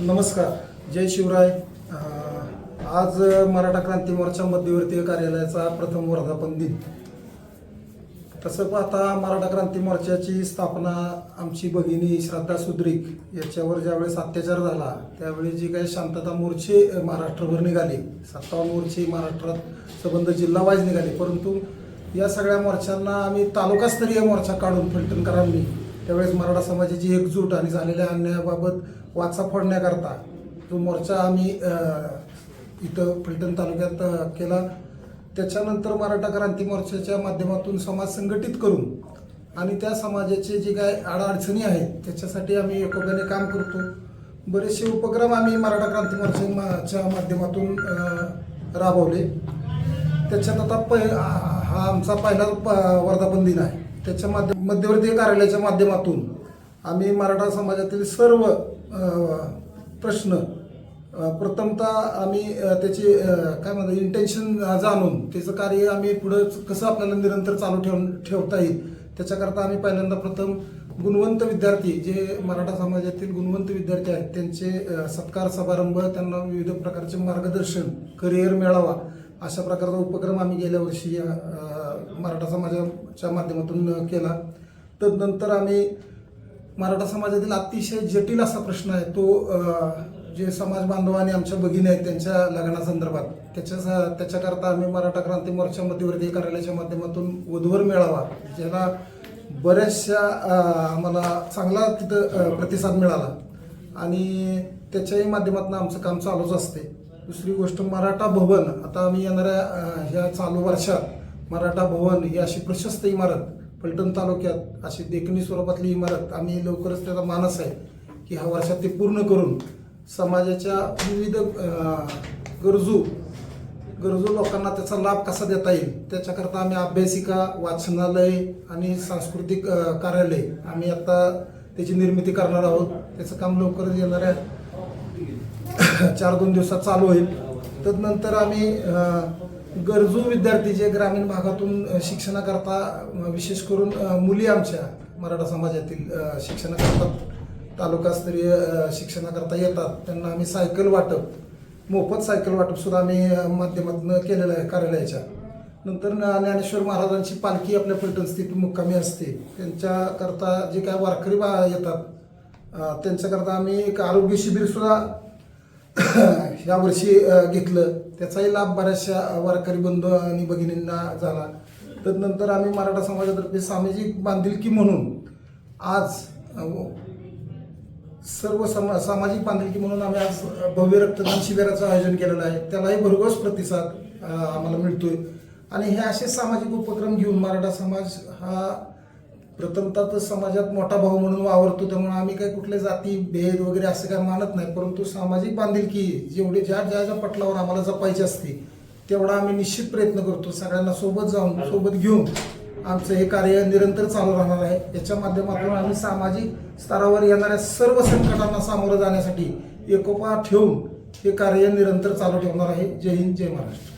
नमस्कार. जय शिवराय. आज मराठा क्रांती मोर्चा मध्यवर्तीय कार्यालयाचा प्रथम वर्धापन दिन. तसं पाहता मराठा क्रांती मोर्चाची स्थापना आमची भगिनी श्रद्धा सुद्रिक याच्यावर ज्यावेळेस अत्याचार झाला त्यावेळी जी काही शांतता मोर्चे महाराष्ट्रभर निघाले सत्तावन्न मोर्चे महाराष्ट्रात संबंध जिल्हावाईज निघाले परंतु या सगळ्या मोर्चांना आम्ही तालुकास्तरीय मोर्चा काढून फलटणकरांनी त्यावेळेस मराठा समाजाची एकजूट आणि झालेल्या अन्यायाबाबत वाचा फोडण्याकरता जो मोर्चा आम्ही इथं फलटण तालुक्यात केला. त्याच्यानंतर मराठा क्रांती मोर्चाच्या माध्यमातून समाज संघटित करून आणि त्या समाजाचे जे काय अडचणी आहेत त्याच्यासाठी आम्ही एकोप्याने काम करतो. बरेचसे उपक्रम आम्ही मराठा क्रांती मोर्चाच्या माध्यमातून राबवले. त्याच्यात आता प हा आमचा पहिला प- वर्धापन दिन आहे. त्याच्या माध्यम मध्यवर्ती कार्यालयाच्या माध्यमातून आम्ही मराठा समाजातील सर्व प्रश्न प्रथमतः आम्ही त्याची काय म्हणतात इंटेन्शन जाणून त्याचं कार्य आम्ही पुढं कसं आपल्याला निरंतर चालू ठेव ठेवता येईल त्याच्याकरता आम्ही पहिल्यांदा प्रथम गुणवंत विद्यार्थी जे मराठा समाजातील गुणवंत विद्यार्थी आहेत त्यांचे सत्कार समारंभ त्यांना विविध प्रकारचे मार्गदर्शन करिअर मेळावा अशा प्रकारचा उपक्रम आम्ही गेल्या वर्षी या, मराठा समाजाच्या माध्यमातून केला. तदनंतर आम्ही मराठा समाजातील अतिशय जटिल असा प्रश्न आहे. तो जे समाज बांधव आणि आमच्या भगिनी आहेत त्यांच्या लग्नासंदर्भात. त्याच्या त्याच्याकरता आम्ही मराठा क्रांती मोर्चा मध्यवर्ती कार्यालयाच्या माध्यमातून वधूवर मिळावा ज्याला बऱ्याचशा आम्हाला चांगला तिथं प्रतिसाद मिळाला. आणि त्याच्याही माध्यमातून आमचं काम चालूच असते. दुसरी गोष्ट मराठा भवन. आता आम्ही येणाऱ्या ह्या चालू वर्षात मराठा भवन ही अशी प्रशस्त इमारत फलटण तालुक्यात अशी देखणी स्वरूपातली इमारत आम्ही लवकरच त्याचा मानस आहे की ह्या वर्षात ते पूर्ण करून समाजाच्या विविध गरजू गरजू लोकांना त्याचा लाभ कसा देता येईल त्याच्याकरता आम्ही अभ्यासिका वाचनालय आणि सांस्कृतिक कार्यालय आम्ही आता त्याची निर्मिती करणार आहोत. त्याचं काम लवकरच येणाऱ्या चार दोन दिवसात चालू होईल. तदनंतर आम्ही गरजू विद्यार्थी जे ग्रामीण भागातून शिक्षणाकरता विशेष करून मुली आमच्या मराठा समाजातील शिक्षणाकरता तालुकास्तरीय शिक्षणाकरता येतात. त्यांना आम्ही सायकल वाटप मोफत सायकल वाटपसुद्धा आम्ही माध्यमातून केलेलं आहे कार्यालयाच्या. नंतर ज्ञानेश्वर महाराजांची पालखी आपल्या फलटण मुक्कामी असते. त्यांच्याकरता जे काय वारकरी बा येतात त्यांच्याकरता आम्ही एक आरोग्य शिबिर सुद्धा या वर्षी घेतलं. त्याचाही लाभ बऱ्याचशा वारकरी बंधू आणि भगिनींना झाला. तदनंतर आम्ही मराठा समाजातर्फे सामाजिक बांधिलकी म्हणून आज सर्व समा सामाजिक बांधिलकी म्हणून आम्ही आज भव्य रक्तदान शिबिराचं आयोजन केलेलं आहे. त्यालाही भरघोस प्रतिसाद आम्हाला मिळतोय. आणि हे असे सामाजिक उपक्रम घेऊन मराठा समाज हा प्रथमतः तर समाजात मोठा भाऊ म्हणून वावरतो त्यामुळे आम्ही काही कुठले जाती भेद वगैरे असं काय मानत नाही परंतु सामाजिक बांधिलकी जेवढे ज्या ज्या ज्या पटलावर आम्हाला जपायची असते तेवढा आम्ही निश्चित प्रयत्न करतो सगळ्यांना सोबत जाऊन सोबत घेऊन आमचं हे कार्य निरंतर चालू राहणार आहे. याच्या माध्यमातून आम्ही सामाजिक स्तरावर येणाऱ्या सर्व संकटांना सामोरं जाण्यासाठी एकोपा ठेवून हे कार्य निरंतर चालू ठेवणार आहे. जय हिंद जय महाराष्ट्र.